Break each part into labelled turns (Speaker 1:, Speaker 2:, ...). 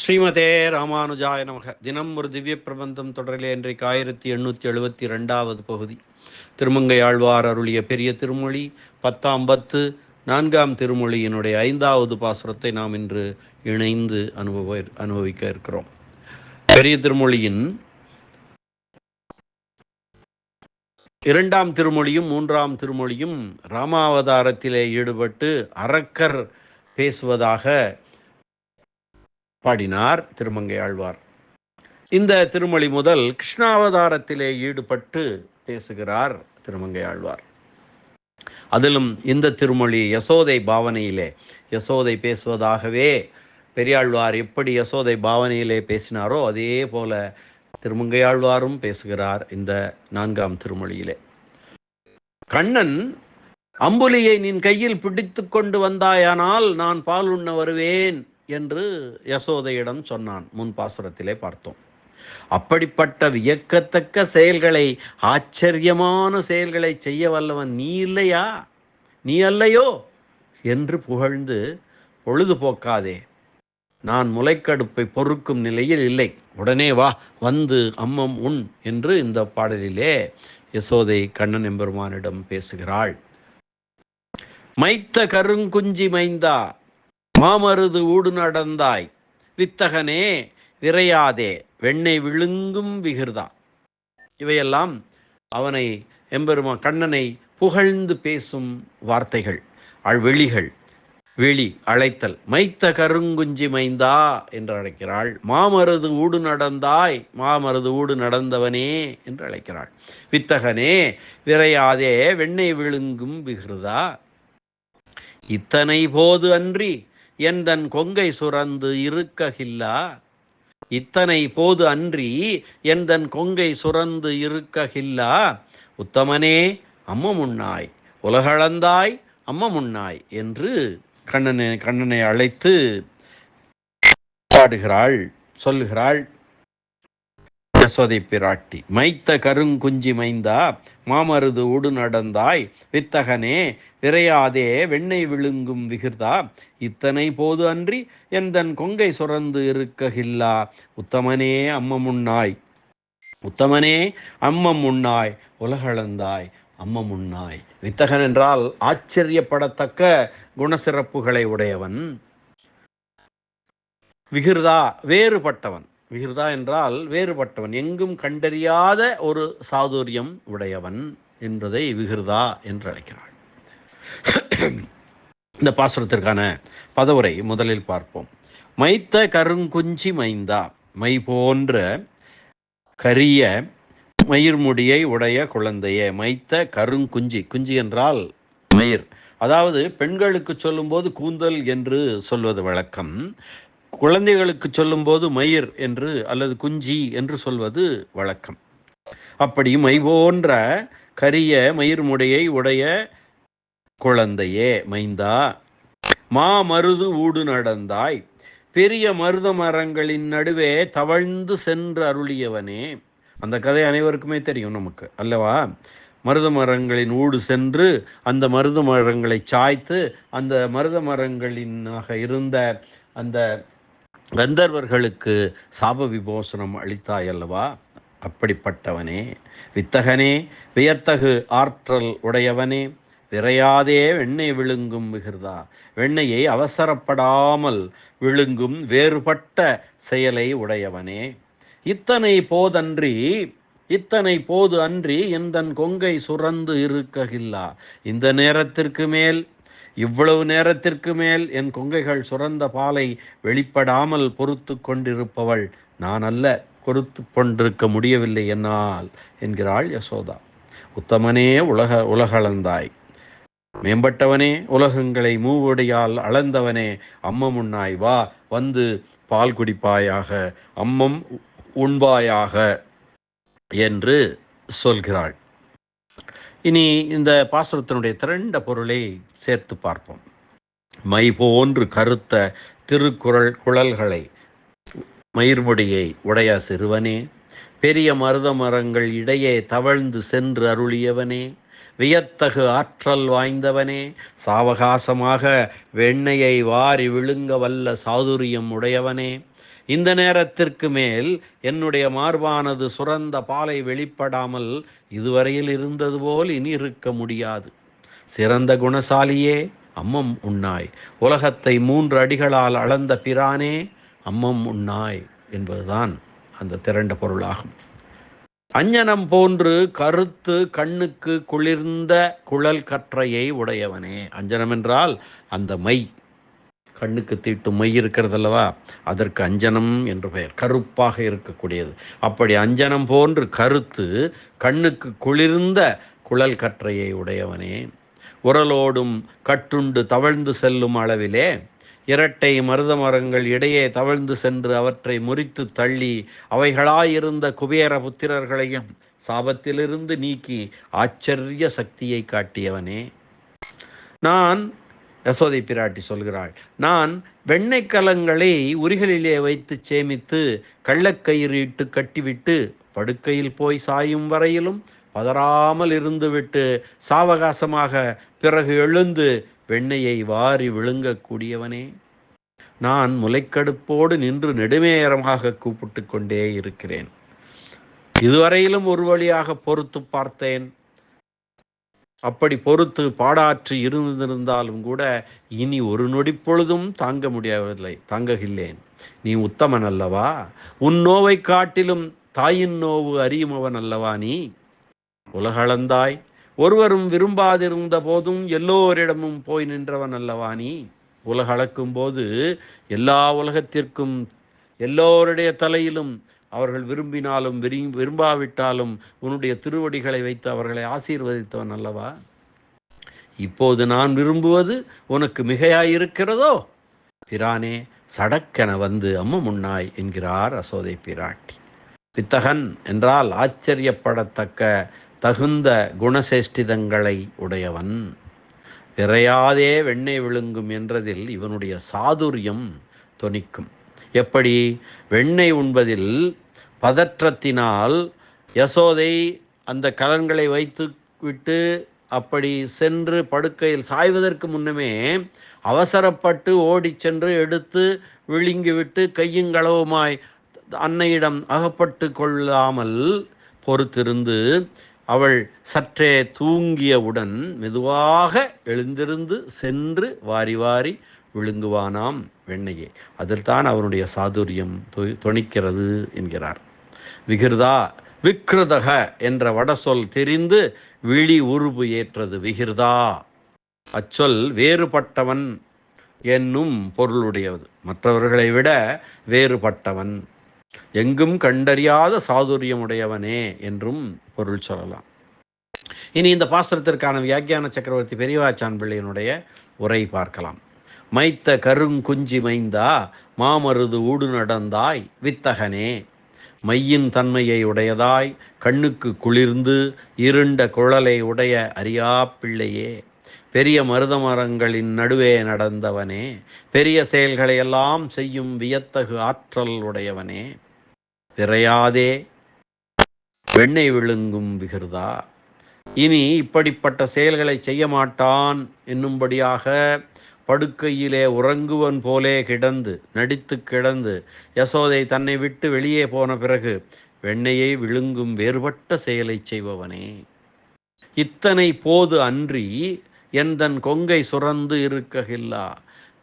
Speaker 1: ஸ்ரீமதே ராமானுஜாய நமக. தினம் ஒரு திவ்ய பிரபந்தம் தொடரிலே இன்றைக்கு ஆயிரத்தி எண்ணூற்றி எழுபத்தி ரெண்டாவது பகுதி. திருமங்கை ஆழ்வார் அருளிய பெரிய திருமொழி பத்தாம் பத்து நான்காம் திருமொழியினுடைய ஐந்தாவது பாசுரத்தை நாம் இன்று இணைந்து அனுபவ அனுபவிக்க இருக்கிறோம். பெரிய திருமொழியின் இரண்டாம் திருமொழியும் மூன்றாம் திருமொழியும் ராமாவதாரத்திலே ஈடுபட்டு அரக்கர் பேசுவதாக பாடினார் திருமங்கை ஆழ்வார். இந்த திருமொழி முதல் கிருஷ்ணாவதாரத்திலே ஈடுபட்டு பேசுகிறார் திருமங்கை ஆழ்வார். அதிலும் இந்த திருமொழி யசோதை பாவனையிலே யசோதை பேசுவதாகவே பெரியாழ்வார் எப்படி யசோதை பாவனையிலே பேசினாரோ அதே போல திருமங்கையாழ்வாரும் பேசுகிறார் இந்த நான்காம் திருமொழியிலே. கண்ணன் அம்புலியை நின் கையில் பிடித்து கொண்டு வந்தாயானால் நான் பால் உண்ண வருவேன். என்று யசோதையிடம் சொன்னான். முன் பாசுரத்திலே பார்த்தோம். அப்படிப்பட்ட வியக்கத்தக்க செயல்களை ஆச்சரியமான செயல்களை செய்ய வல்லவன் நீ இல்லையா? நீ அல்லையோ? என்று புகழ்ந்து பொழுதுபோக்காதே. நான் முளைக்கடுப்பை பொறுக்கும் நிலையில் இல்லை. உடனே வா வந்து அம்மம் உண் என்று இந்த பாடலிலே யசோதை கண்ணன் எம்பெருமானிடம் பேசுகிறாள். மைத்த கருங்குஞ்சி மைந்தா மாமருது ஊடு நடந்தாய். வித்தகனே விரையாதே வெண்ணை விழுங்கும் விகிர்தா. இவையெல்லாம் அவனை எம்பெருமா கண்ணனை புகழ்ந்து பேசும் வார்த்தைகள் அழ்வெளிகள் வெளி அழைத்தல். மைத்த கருங்குஞ்சி மைந்தா என்று அழைக்கிறாள். மாமருது ஊடு நடந்தாய் மாமருது ஊடு நடந்தவனே என்று அழைக்கிறாள். வித்தகனே விரையாதே வெண்ணை விழுங்கும் விகிருதா. இத்தனை போது அன்றி எந்தன் கொங்கை சுரந்து இருக்ககில்லா? இத்தனை போது அன்றி எந்தன் கொங்கை சுரந்து இருக்ககில்லா? உத்தமனே அம்மமுன்னாய் உலகளந்தாய் அம்மமுன்னாய் என்று கண்ணனை கண்ணனை அழைத்து பாடுகிறாள் சொல்லுகிறாள். யசோதை பிராட்டி. மைத்த கருங்குஞ்சி மைந்தா மாமருது உடு நடந்தாய் வித்தகனே விரையாதே வெண்ணெய் விழுங்கும் விகிர்தா. இத்தனை போது அன்றி எந்தன் கொங்கை சுரந்து இருக்ககில்லா. உத்தமனே அம்மமுன்னாய். உத்தமனே அம்மம் உண்ணாய் உலகளந்தாய் அம்மம் உண்ணாய் வித்தகன் என்றால் ஆச்சரியப்படத்தக்க குணசிறப்புகளை உடையவன். விகிர்தா வேறுபட்டவன். விகிர்தா என்றால் வேறுபட்டவன். எங்கும் கண்டறியாத ஒரு சாதுரியம் உடையவன் என்பதை விகிர்தா என்று அழைக்கிறாள். இந்த பாசுரத்திற்கான பதவுரை முதலில் பார்ப்போம். மைத்த கருங்குஞ்சி மைந்தா. மை போன்ற கரிய மயிர்முடியை உடைய குழந்தையே மைத்த கருங்குஞ்சி. குஞ்சி என்றால் மயிர். அதாவது பெண்களுக்கு சொல்லும்போது கூந்தல் என்று சொல்வது வழக்கம். குழந்தைகளுக்கு சொல்லும்போது மயிர் என்று அல்லது குஞ்சி என்று சொல்வது வழக்கம். அப்படி மை போன்ற கரிய மயிர்முடையை உடைய குழந்தையே மைந்தா மா மருது ஊடு நடந்தாய். பெரிய மருத மரங்களின் நடுவே தவழ்ந்து சென்று அருளியவனே. அந்த கதை அனைவருக்குமே தெரியும் நமக்கு அல்லவா? மருத மரங்களின் ஊடு சென்று அந்த மருத மரங்களை சாய்த்து அந்த மருத மரங்களினாக இருந்த அந்த கந்தர்வர்களுக்கு சாப விபோசனம் அளித்தாய் அல்லவா அப்படிப்பட்டவனே வித்தகனே வியத்தகு ஆற்றல் உடையவனே விரையாதே வெண்ணெய் விழுங்கும் விகிர்தா வெண்ணெயை அவசரப்படாமல் விழுங்கும் வேறுபட்ட செயலை உடையவனே. இத்தனை போதன்றி இத்தனை போது அன்றி எந்தன் கொங்கை சுரந்து இருக்ககில்லா. இந்த நேரத்திற்கு மேல் இவ்வளவு நேரத்திற்கு மேல் என் கொங்கைகள் சுரந்த பாலை வெளிப்படாமல் பொறுத்து கொண்டிருப்பவள் நான் அல்ல பொறுத்து கொண்டிருக்க முடியவில்லை என்னால் என்கிறாள் யசோதா. உத்தமனே உலக உலகளந்தாய். மேம்பட்டவனே உலகங்களை மூவடியால் அளந்தவனே அம்மமுன்னாய் வா வந்து பால் குடிப்பாயாக அம்மம் உண்பாயாக என்று சொல்கிறாள். இனி இந்த பாசுரத்தினுடைய திரண்ட பொருளை சேர்த்து பார்ப்போம். மை போன்று கருத்த திருக்குறள் குழல்களை மயிர்முடியை உடைய சிறுவனே பெரிய மருத மரங்கள் இடையே தவழ்ந்து சென்று அருளியவனே வியத்தகு ஆற்றல் வாய்ந்தவனே சாவகாசமாக வெண்ணையை வாரி விழுங்க வல்ல சாதுரியம் உடையவனே இந்த நேரத்திற்கு மேல் என்னுடைய மார்பானது சுரந்த பாலை வெளிப்படாமல் இதுவரையில் இருந்தது போல் இனி இருக்க முடியாது. சிறந்த குணசாலியே அம்மம் உண்ணாய் உலகத்தை மூன்று அடிகளால் அளந்த பிரானே அம்மம் உண்ணாய் என்பதுதான் அந்த திரண்ட பொருளாகும். அஞ்ஞனம் போன்று கருத்து கண்ணுக்கு குளிர்ந்த குழல் கற்றையை உடையவனே. அஞ்சனம் என்றால் அந்த மை. கண்ணுக்கு தீட்டும் மை இருக்கிறதல்லவா? அதற்கு அஞ்சனம் என்று பெயர். கருப்பாக இருக்கக்கூடியது. அப்படி அஞ்சனம் போன்று கருத்து கண்ணுக்கு குளிர்ந்த குழல் கற்றையை உடையவனே. உரலோடும் கட்டுண்டு தவழ்ந்து செல்லும் அளவிலே இரட்டை மருத மரங்கள் இடையே தவழ்ந்து சென்று அவற்றை முறித்து தள்ளி அவைகளாயிருந்த குபேர புத்திரர்களையும் சாபத்திலிருந்து நீக்கி ஆச்சரிய சக்தியை காட்டியவனே. நான் யசோதை பிராட்டி சொல்கிறாள் நான் வெண்ணெய் கலங்களை உரிகளிலே வைத்து சேமித்து கள்ளக்கயிறு இட்டு கட்டிவிட்டு படுக்கையில் போய் சாயும் வரையிலும் பதறாமல் இருந்துவிட்டு சாவகாசமாக பிறகு எழுந்து வெண்ணெயை வாரி விழுங்கக்கூடியவனே. நான் முலைக்கடுப்போடு நின்று நெடுமேரமாக கூப்பிட்டு கொண்டே இருக்கிறேன். இதுவரையிலும் ஒரு வழியாக பொறுத்து பார்த்தேன். அப்படி பொறுத்து பாடாற்றி இருந்திருந்தாலும் கூட இனி ஒரு நொடி பொழுதும் தாங்க முடியவில்லை தாங்ககில்லேன். நீ உத்தமன் அல்லவா? உன் நோவை காட்டிலும் தாயின் நோவு அறியுமவன் அல்லவா நீ? உலகளந்தாய். ஒருவரும் விரும்பாதிருந்த போதும் எல்லோரிடமும் போய் நின்றவன் அல்லவா நீ? உலகளக்கும் போது எல்லா உலகத்திற்கும் எல்லோருடைய தலையிலும் அவர்கள் விரும்பினாலும் விரி விரும்பாவிட்டாலும் உன்னுடைய திருவடிகளை வைத்து அவர்களை ஆசீர்வதித்தவன் அல்லவா? இப்போது நான் விரும்புவது உனக்கு மிகையாயிருக்கிறதோ? பிரானே சடக்கென வந்து அம்ம முன்னாய் என்கிறார் அசோதை பிராட்டி. பித்தகன் என்றால் ஆச்சரியப்படத்தக்க தகுந்த குணசேஷ்டிதங்களை உடையவன். விரையாதே வெண்ணெய் விழுங்கும் என்றதில் இவனுடைய சாதுரியம் தொனிக்கும். எப்படி? வெண்ணெய் உண்பதில் பதற்றத்தினால் யசோதை அந்த கலன்களை வைத்து விட்டு அப்படி சென்று படுக்கையில் சாய்வதற்கு முன்னமே அவசரப்பட்டு ஓடிச் சென்று எடுத்து விழுங்கிவிட்டு கையுங்களவுமாய் அன்னையிடம் அகப்பட்டு கொள்ளாமல் பொறுத்திருந்து அவள் சற்றே தூங்கியவுடன் மெதுவாக எழுந்திருந்து சென்று வாரி வாரி விழுங்குவானாம் வெண்ணையே. அதில்தான் அவனுடைய சாதுரியம் துணிக்கிறது தொனிக்கிறது என்கிறார். விகிருதா விக்ருதக என்ற வடசொல் தெரிந்து விழி உருபு ஏற்றது விகிருதா. அச்சொல் வேறுபட்டவன் என்னும் பொருளுடையது. மற்றவர்களை விட வேறுபட்டவன். எங்கும் கண்டறியாத சாதுரியமுடையவனே என்றும் பொருள் சொல்லலாம். இனி இந்த பாசனத்திற்கான வியாக்கியான சக்கரவர்த்தி பெரியவாச்சான் பிள்ளையினுடைய உரை பார்க்கலாம். மைத்த கருங்குஞ்சி மைந்தா மாமருது ஊடு நடந்தாய் வித்தகனே. மையின் தன்மையை உடையதாய் கண்ணுக்கு குளிர்ந்து இருண்ட குழலை உடைய அறியா பிள்ளையே. பெரிய மருத மரங்களின் நடுவே நடந்தவனே. பெரிய செயல்களை எல்லாம் செய்யும் வியத்தகு ஆற்றல் உடையவனே. விரையாதே வெண்ணெய் விழுங்கும் விகிருதா. இனி இப்படிப்பட்ட செயல்களை செய்ய மாட்டான் என்னும்படியாக படுக்கையிலே உறங்குவன் போலே கிடந்து நடித்து கிடந்து யசோதை தன்னை விட்டு வெளியே போன பிறகு வெண்ணையை விழுங்கும் வேறுபட்ட செயலை செய்பவனே. இத்தனை போது அன்றி எந்தன் கொங்கை சுரந்து இருக்ககில்லா.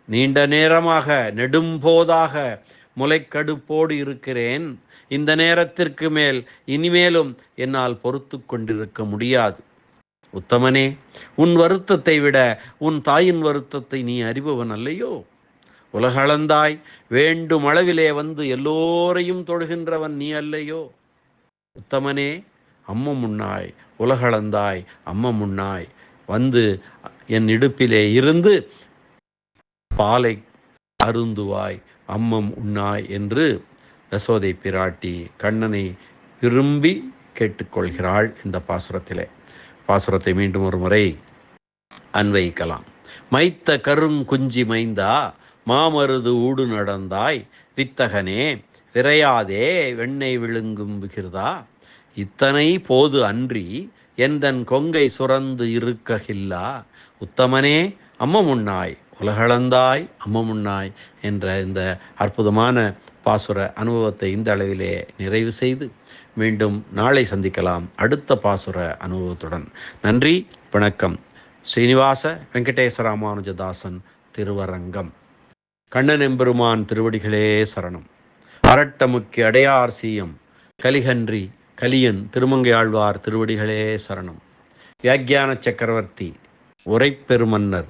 Speaker 1: நீண்ட நேரமாக நெடும்போதாக முளைக்கடுப்போடு இருக்கிறேன். இந்த நேரத்திற்கு மேல் இனிமேலும் என்னால் பொறுத்து கொண்டிருக்க முடியாது. உத்தமனே உன் வருத்தத்தை விட உன் தாயின் வருத்தத்தை நீ அறிபவன் அல்லையோ? உலகளந்தாய் வேண்டும் அளவிலே வந்து எல்லோரையும் தொழுகின்றவன் நீ அல்லையோ? உத்தமனே அம்ம முன்னாய் உலகளந்தாய் அம்ம முன்னாய் வந்து என் இடுப்பிலே இருந்து பாலை அருந்துவாய் அம்மம் உண்ணாய் என்று யசோதை பிராட்டி கண்ணனை விரும்பி கேட்டுக்கொள்கிறாள் இந்த பாசுரத்திலே. பாசுரத்தை மீண்டும் ஒரு முறை அன்வைக்கலாம் மைத்த கருங்குஞ்சி மைந்தா மாமருது ஊடு நடந்தாய் வித்தகனே விரையாதே வெண்ணெய் விழுங்கும் விகிர்தா. இத்தனை போது அன்றி எந்தன் கொங்கை சுரந்து இருக்ககில்லா உத்தமனே அம்மமுன்னாய் உலகளந்தாய் அம்மமுன்னாய் என்ற இந்த அற்புதமான பாசுர அனுபவத்தை இந்த அளவிலே நிறைவு செய்து மீண்டும் நாளை சந்திக்கலாம் அடுத்த பாசுர அனுபவத்துடன். நன்றி வணக்கம். ஸ்ரீனிவாச வெங்கடேச ராமானுஜதாசன் திருவரங்கம். கண்ணன் எம்பெருமான் திருவடிகளே சரணம். அரட்டமுக்கி அடையார் சீயம் கலிகன்றி கலியன் திருமங்கையாழ்வார் திருவடிகளே சரணம். வியாக்கியான சக்கரவர்த்தி உரைப்பெருமன்னர்